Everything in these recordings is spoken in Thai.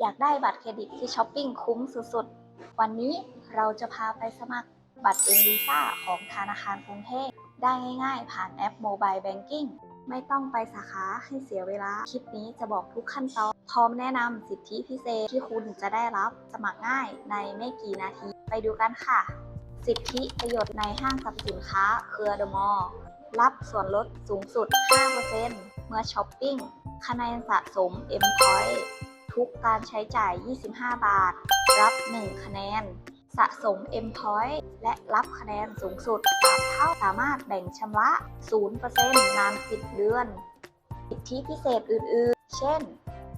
อยากได้บัตรเครดิตที่ช้อปปิ้งคุ้มสุดๆ วันนี้เราจะพาไปสมัครบัตรเอ็นวีซ่าของธนาคารกรุงเทพได้ง่ายๆ ผ่านแอปโมบายแบงกิ้งไม่ต้องไปสาขาให้เสียเวลา คลิปนี้จะบอกทุกขั้นตอน พร้อมแนะนำสิทธิพิเศษที่คุณจะได้รับสมัครง่ายในไม่กี่นาที ไปดูกันค่ะ สิทธิประโยชน์ในห้างสรรพสินค้าเครือเดอะมอลล์รับส่วนลดสูงสุด 5%เมื่อช้อปปิ้งคะแนนสะสม M Point ทุกการใช้จ่าย 25 บาท รับ 1 คะแนน สะสม M Point และรับคะแนนสูงสุด3เท่าสามารถแบ่งชำระ 0%นาน 10 เดือน สิทธิพิเศษอื่นๆ เช่น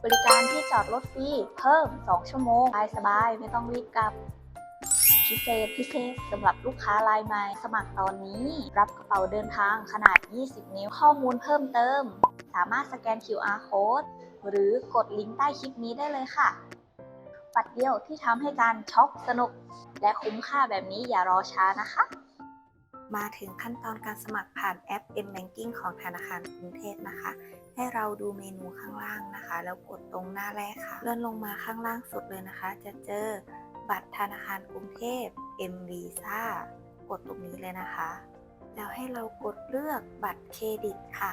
บริการที่จอดรถฟรีเพิ่ม 2 ชั่วโมงสบายๆ ไม่ต้องรีบกลับพิเศษพิเศษสำหรับลูกค้ารายใหม่สมัครตอนนี้ รับกระเป๋าเดินทางขนาด 20 นิ้วข้อมูลเพิ่มเติม สามารถสแกน QR code หรือกดลิงก์ใต้คลิปนี้ได้เลยค่ะบัตรเดียวที่ทำให้การช็อปสนุก และคุ้มค่าแบบนี้อย่ารอช้านะคะ มาถึงขั้นตอนการสมัครผ่านแอป M Banking ของธนาคารกรุงเทพนะคะ ให้เราดูเมนูข้างล่างนะคะ แล้วกดตรงหน้าแรกค่ะ เลื่อนลงมาข้างล่างสุดเลยนะคะ จะเจอบัตรธนาคารกรุงเทพ M Visa กดตรงนี้เลยนะคะ แล้วให้เรากดเลือกบัตรเครดิตค่ะ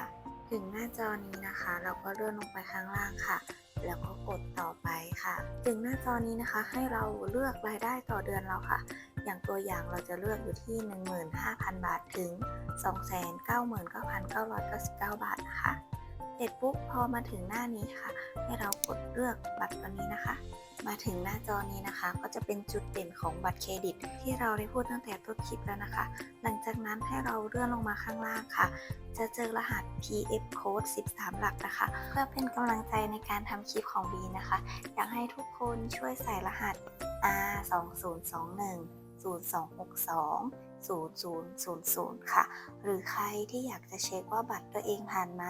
ถึงหน้าจอนี้นะคะ เราก็เลื่อนลงไปข้างล่างค่ะ แล้วก็กดต่อไปค่ะ ถึงหน้าจอนี้นะคะให้เราเลือกรายได้ต่อเดือนเราค่ะ อย่างตัวอย่างเราจะเลือกอยู่ที่ 15,000 บาทถึง 299,999 บาทนะคะ เสร็จปุ๊บพอมาถึงหน้านี้ค่ะ ให้เรากดเลือกบัตรตัวนี้นะคะ มาถึงหน้าจอนี้นะคะ ก็จะเป็นจุดเด่นของบัตรเครดิต ที่เราได้พูดตั้งแต่ต้นคลิปแล้วนะคะ หลังจากนั้นให้เราเลื่อนลงมาข้างล่างค่ะ จะเจอรหัส PF code 13 หลักนะคะ เพื่อเป็นกำลังใจในการทำคลิปของบีนะคะ อยากให้ทุกคนช่วยใส่รหัส R 2021 0262 0000 ค่ะ หรือใครที่อยากจะเช็คว่าบัตรตัวเองผ่านไหม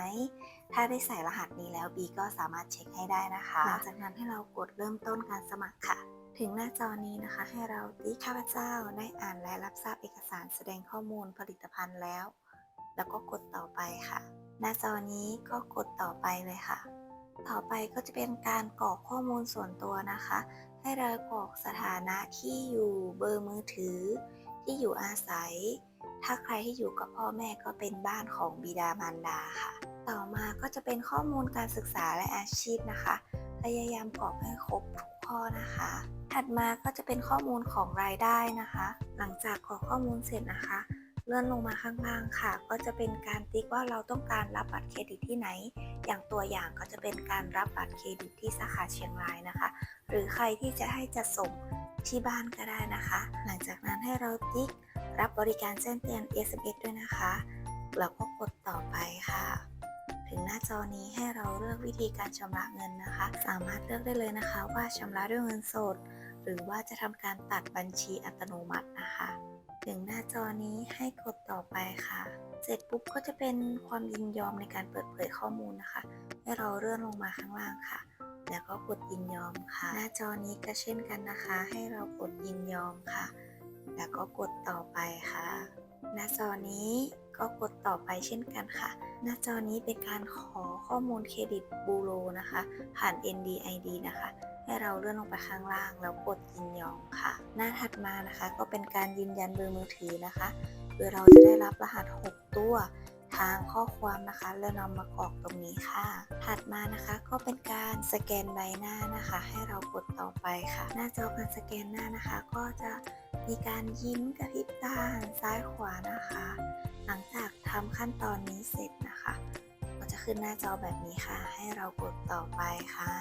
ถ้าได้ใส่รหัสนี้แล้วบีก็สามารถเช็คให้ได้นะคะหลังจากนั้นให้เรากดเริ่มต้นการสมัครค่ะ ถึงหน้าจอนี้นะคะ ให้เราที่ข้าพเจ้าได้อ่านและรับทราบเอกสารแสดงข้อมูลผลิตภัณฑ์แล้ว แล้วก็กดต่อไปค่ะ หน้าจอนี้ก็กดต่อไปเลยค่ะ ต่อไปก็จะเป็นการกรอกข้อมูลส่วนตัวนะคะ ให้เรากรอกสถานะที่อยู่เบอร์มือถือ ที่อยู่อาศัย ถ้าใครที่อยู่กับพ่อแม่ก็เป็นบ้านของบิดามารดาค่ะ ต่อมาก็จะเป็นข้อมูลการศึกษาและอาชีพนะคะ พยายามกรอกให้ครบทุกข้อนะคะ ถัดมาก็จะเป็นข้อมูลของรายได้นะคะ หลังจากกรอกข้อมูลเสร็จนะคะ เลื่อนลงมาข้างล่างค่ะ ก็จะเป็นการติ๊กว่าเราต้องการรับบัตรเครดิตที่ไหน อย่างตัวอย่างก็จะเป็นการรับบัตรเครดิตที่สาขาเชียงรายนะคะ หรือใครที่จะให้จัดส่ง ที่บ้านก็ได้นะคะ หลังจากนั้นให้เราติ๊กรับบริการแจ้งเตือน SMS ด้วยนะคะแล้วก็กดต่อไปค่ะ ถึงหน้าจอนี้ให้เราเลือกวิธีการชำระเงินนะคะ สามารถเลือกได้เลยนะคะว่าชำระด้วยเงินสด หรือว่าจะทำการตัดบัญชีอัตโนมัตินะคะถึงหน้าจอนี้ให้กดต่อไปค่ะ เสร็จปุ๊บก็จะเป็นความยินยอมในการเปิดเผยข้อมูลนะคะ ให้เราเลื่อนลงมาข้างล่างค่ะ แล้วก็กดยินยอมค่ะ หน้าจอนี้ก็เช่นกันนะคะ ให้เรากดยินยอมค่ะ แล้วก็กดต่อไปค่ะ หน้าจอนี้ก็กดต่อไปเช่นกันค่ะ หน้าจอนี้เป็นการขอข้อมูลเครดิตบูโรนะคะ ผ่าน NDID นะคะ ให้เราเลื่อนลงไปข้างล่างแล้วกดยินยอมค่ะ หน้าถัดมานะคะ ก็เป็นการยืนยันเบอร์มือถือนะคะโดยเราจะได้รับรหัส 6 ตัว ทางข้อความนะคะแล้วนำมากรอกตรงนี้ค่ะ ถัดมานะคะก็เป็นการสแกนใบหน้านะคะ ให้เรากดต่อไปค่ะ หน้าจอการสแกนหน้านะคะ ก็จะมีการยิ้มกระพริบตาหันซ้ายขวานะคะ หลังจากทำขั้นตอนนี้เสร็จนะคะ ก็จะขึ้นหน้าจอแบบนี้ค่ะ ให้เรากดต่อไปค่ะ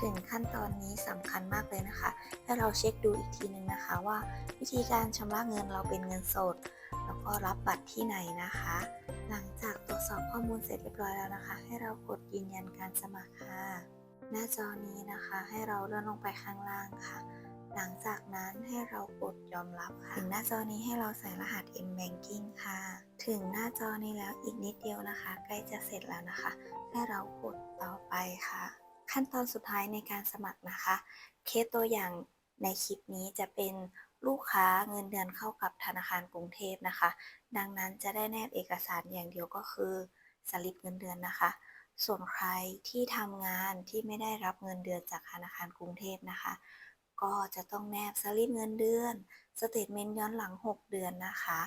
ถึงขั้นตอนนี้สำคัญมากเลยนะคะ ให้เราเช็คดูอีกทีหนึ่งนะคะว่าวิธีการชำระเงินเราเป็นเงินสด แล้วก็รับบัตรที่ไหนนะคะ หลังจากตรวจสอบข้อมูลเสร็จเรียบร้อยแล้วนะคะ ให้เรากดยืนยันการสมัครค่ะ หน้าจอนี้นะคะให้เราเลื่อนลงไปข้างล่างค่ะ หลังจากนั้นให้เรากดยอมรับค่ะ ถึงหน้าจอนี้ให้เราใส่รหัส M Banking ค่ะ ถึงหน้าจอนี้แล้วอีกนิดเดียวนะคะ ใกล้จะเสร็จแล้วนะคะ ให้เรากดต่อไปค่ะ ขั้นตอนสุดท้ายในการสมัครนะคะ เคสตัวอย่างในคลิปนี้จะเป็น ลูกค้าเงินเดือนเข้ากับธนาคารกรุงเทพนะคะ ดังนั้นจะได้แนบเอกสารอย่างเดียวก็คือสลิปเงินเดือนนะคะ ส่วนใครที่ทำงานที่ไม่ได้รับเงินเดือนจากธนาคารกรุงเทพนะคะ ก็จะต้องแนบสลิปเงินเดือนสเตทเมนต์ย้อนหลัง 6 เดือนนะคะ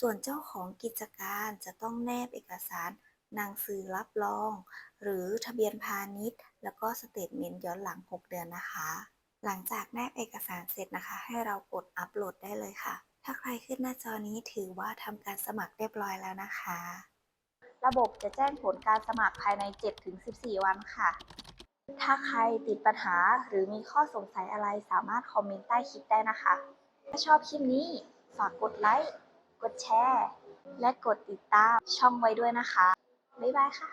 ส่วนเจ้าของกิจการจะต้องแนบเอกสารหนังสือรับรอง หรือทะเบียนพาณิชย์ แล้วก็สเตทเมนต์ย้อนหลัง 6 เดือนนะคะ หลังจากแนบเอกสารเสร็จนะคะ ให้เรากดอัปโหลดได้เลยค่ะ ถ้าใครขึ้นหน้าจอนี้ถือว่าทำการสมัครเรียบร้อยแล้วนะคะ ระบบจะแจ้งผลการสมัครภายใน 7-14 วันค่ะ ถ้าใครติดปัญหาหรือมีข้อสงสัยอะไรสามารถคอมเมนต์ใต้คลิปได้นะคะ ถ้าชอบคลิปนี้ฝากกดไลค์ กดแชร์ และกดติดตามช่องไว้ด้วยนะคะ บ๊ายบายค่ะ